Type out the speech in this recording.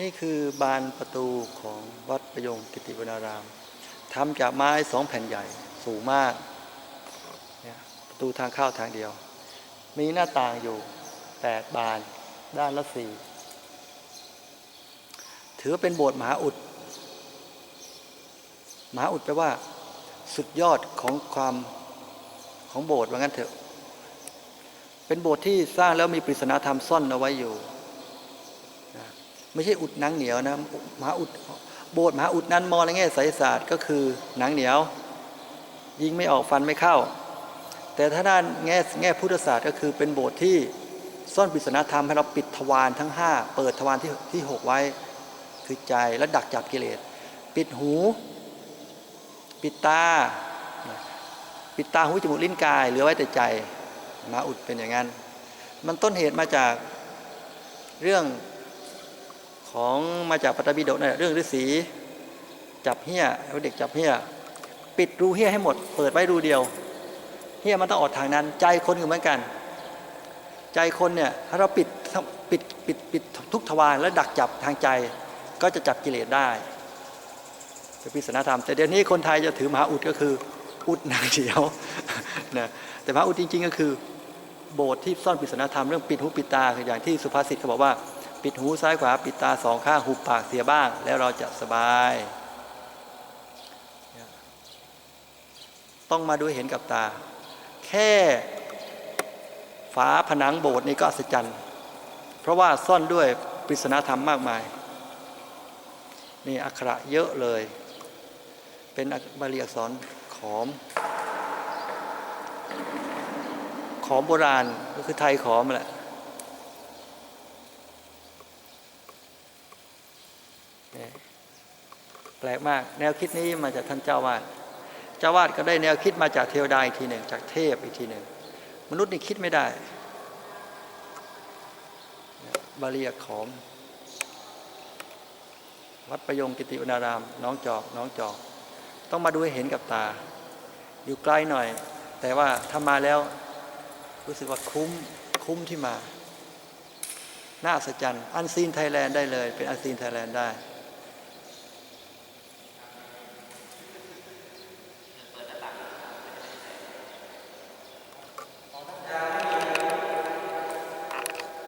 นี่คือบานประตูของวัดประยงกิติวนารามทำจากไม้สองแผ่นใหญ่สูงมาก ประตูทางเข้าทางเดียว มีหน้าต่างอยู่แปดบานด้านละสี่ถือว่าเป็นโบสถ์มหาอุดมหาอุดแปลว่า สุดยอดของความของโบสถ์ว่างั้นเถอะ เป็นโบสถ์ที่สร้างแล้วมีปริศนาธรรมซ่อนเอาไว้อยู่ ไม่ใช่อุดหนังเหนียวนะมหาอุดโบสถ์มหาอุดนั้นมองในแง่ไสยศาสตร์ก็คือหนังเหนียว ยิงไม่ออกฟันไม่เข้า แต่ถ้าด้านแง่แง่พุทธศาสตร์ก็คือเป็นโบสถ์ที่ซ่อนปริศนาธรรมให้เราปิดทวารทั้งห้าเปิดทวารที่ที่หกไว้ คือใจและดักจับกิเลส ปิดหู ปิดตา ปิดตาหูจมูกลิ้นกายเหลือไว้แต่ใจมาอุดเป็นอย่างนั้น มันต้นเหตุมาจากเรื่อง ของมาจากปฐพีฎกนั่นแหละเรื่องฤาษีจับเหี้ยเด็กจับเหี้ยปิดรูเหี้ยให้หมด เปิดไว้รูเดียวเหี้ยมันต้องออกทางนั้น ใจคนก็เหมือนกัน ใจคนเนี่ยถ้าเราปิดปิดปิดปิดทุกทวารแล้วดักจับทางใจ ก็จะจับกิเลสได้เป็นปริศนาธรรม แต่เดี๋ยวนี้คนไทยจะถือมหาอุดก็คือ อุดนางเดียวนะแต่มหาอุดจริง ๆ ก็คือ โบสถ์ที่ซ่อนปริศนาธรรมเรื่องปิดหูปิดตาคืออย่างที่สุภาษิตเขาบอกว่า ปิดหูซ้ายขวา ปิดตาสองข้างหุบปากเสียบ้าง แล้วเราจะสบาย ต้องมาดูเห็นกับตา แค่ฝาผนังโบสถ์นี่ก็อัศจรรย์ เพราะว่าซ่อนด้วยปริศนาธรรมมากมาย นี่อักขระเยอะเลย เป็นบาลีอักษรขอม ขอมโบราณก็คือไทยขอมแหละ แปลกมาก แนวคิดนี้มาจากท่านเจ้าวาดเจ้าวาดก็ได้แนวคิดมาจากเทวดาอีกทีหนึ่งจากเทพอีกทีหนึ่งมนุษย์นี่คิดไม่ได้บาลีอักขอม วัดประยงกิติวนาราม น้องจอกน้องจอก ต้องมาดูให้เห็นกับตา อยู่ไกลหน่อย แต่ว่าถ้ามาแล้วรู้สึกว่าคุ้มคุ้มที่มา น่าอัศจรรย์อันซีนไทยแลนด์ได้เลย เป็นอันซีนไทยแลนด์ได้